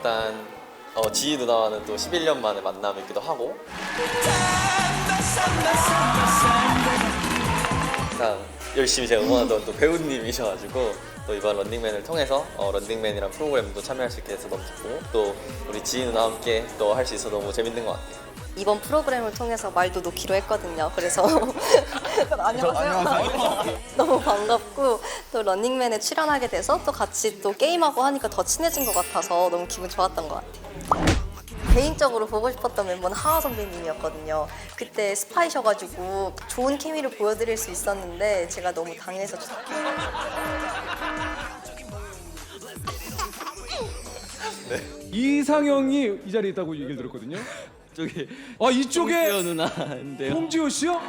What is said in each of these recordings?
일단 어, 지희 누나와는 또 11년 만에 만남이기도 하고 항상 열심히 제가 응원하던 또 배우님이셔가지고 또 이번 런닝맨을 통해서 어, 런닝맨이란 프로그램도 참여할 수 있게 돼서 너무 기쁘고 또 우리 지희 누나와 함께 또 할 수 있어서 너무 재밌는 것 같아요. 이번 프로그램을 통해서 말도 놓기로 했거든요. 그래서 안녕하세요. 너무 반갑고 또 런닝맨에 출연하게 돼서 또 같이 또 게임하고 하니까 더 친해진 것 같아서 너무 기분 좋았던 것 같아요. 개인적으로 보고 싶었던 멤버는 하하 선배님이었거든요. 그때 스파이셔가지고 좋은 케미를 보여드릴 수 있었는데 제가 너무 당해서 좀 이상형이 이 자리에 있다고 얘기를 들었거든요. 저기 아 이쪽에 홍지호 누나인데요. 홍지호 씨요?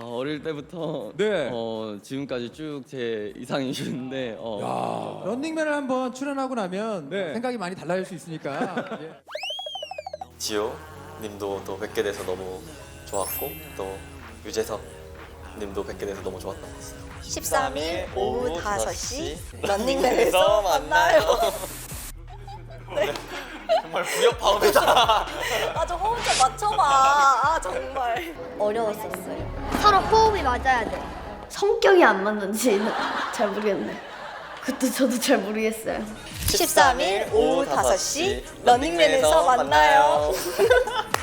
어, 어릴 때부터 네. 어, 지금까지 쭉 제 이상이셨는데 어, 런닝맨을 한번 출연하고 나면 네. 생각이 많이 달라질 수 있으니까 예. 지호 님도 또 뵙게 돼서 너무 좋았고 또 유재석 님도 뵙게 돼서 너무 좋았던 것 같습니다. 13일 오후 5시 런닝맨에서 만나요. 정말 무협파업이다. 아, 저 호흡 좀 맞춰봐. 아, 정말. 어려웠었어요. 서로 호흡이 맞아야 돼. 성격이 안 맞는지는 잘 모르겠네. 그것도 저도 잘 모르겠어요. 13일 오후 5시 런닝맨에서 만나요.